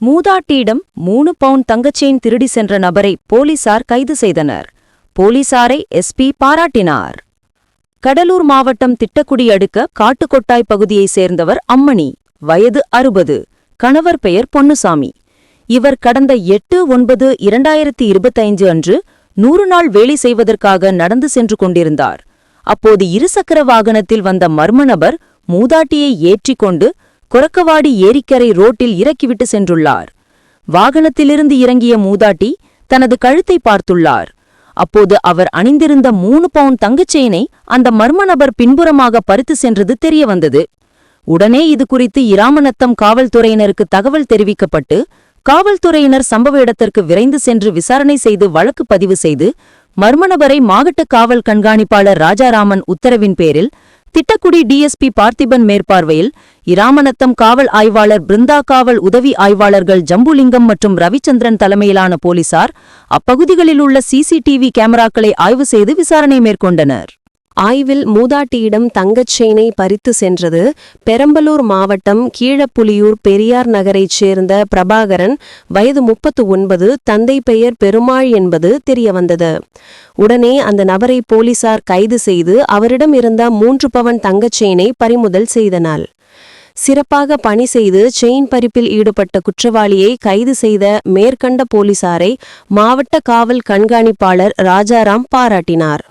மூதாட்டியிடம் மூணு பவுண்ட் தங்கச்செயின் திருடி சென்ற நபரை போலீசார் கைது செய்தனர். போலீசாரை எஸ்பி பாராட்டினார். கடலூர் மாவட்டம் திட்டக்குடி அடுக்க காட்டுக்கொட்டாய் பகுதியைச் சேர்ந்தவர் அம்மணி. வயது அறுபது. கணவர் பெயர் பொன்னுசாமி. இவர் கடந்த எட்டு ஒன்பது இரண்டாயிரத்தி இருபத்தைந்து அன்று நூறு நாள் வேலை செய்வதற்காக நடந்து சென்று கொண்டிருந்தார். அப்போது இருசக்கர வாகனத்தில் வந்த மர்ம நபர் மூதாட்டியை ஏற்றிக்கொண்டு கொரக்கவாடி ஏரிக்கரை ரோட்டில் இறக்கிவிட்டு சென்றுள்ளார். வாகனத்திலிருந்து இறங்கிய மூதாட்டி தனது கழுத்தை பார்த்துள்ளார். அப்போது அவர் அணிந்திருந்த மூணு பவுன் தங்கச்செயினை அந்த மர்ம நபர் பின்புறமாக பறித்து சென்றது தெரியவந்தது. உடனே இது குறித்து இராமநத்தம் காவல்துறையினருக்கு தகவல் தெரிவிக்கப்பட்டு காவல்துறையினர் சம்பவ இடத்திற்கு விரைந்து சென்று விசாரணை செய்து வழக்கு பதிவு செய்து மர்ம நபரை மாவட்ட காவல் கண்காணிப்பாளர் ராஜாராமன் உத்தரவின் பேரில் திட்டக்குடி டிஎஸ்பி பார்த்திபன் மேற்பார்வையில் இராமநத்தம் காவல் ஆய்வாளர் பிருந்தா காவல் உதவி ஆய்வாளர்கள் ஜம்புலிங்கம் மற்றும் ரவிச்சந்திரன் தலைமையிலான போலீசார் அப்பகுதிகளில் உள்ள சிசிடிவி கேமராக்களை ஆய்வு செய்து விசாரணை மேற்கொண்டனர். ஆய்வில் மூதாட்டியிடம் தங்கச் செயினை பறித்து சென்றது. பெரம்பலூர் மாவட்டம் கீழப்புலியூர் பெரியார் நகரைச் சேர்ந்த பிரபாகரன் வயது முப்பத்து ஒன்பது தந்தை பெயர் பெருமாள் என்பது தெரியவந்தது. உடனே அந்த நபரை போலீசார் கைது செய்து அவரிடம் இருந்த மூன்று பவன் தங்கச் செயினை பறிமுதல் செய்தனால் சிறப்பாக பணி செய்து செயின் பறிப்பில் ஈடுபட்ட குற்றவாளியை கைது செய்த மேற்கண்ட போலீசாரை மாவட்ட காவல் கண்காணிப்பாளர் ராஜாராம் பாராட்டினார்.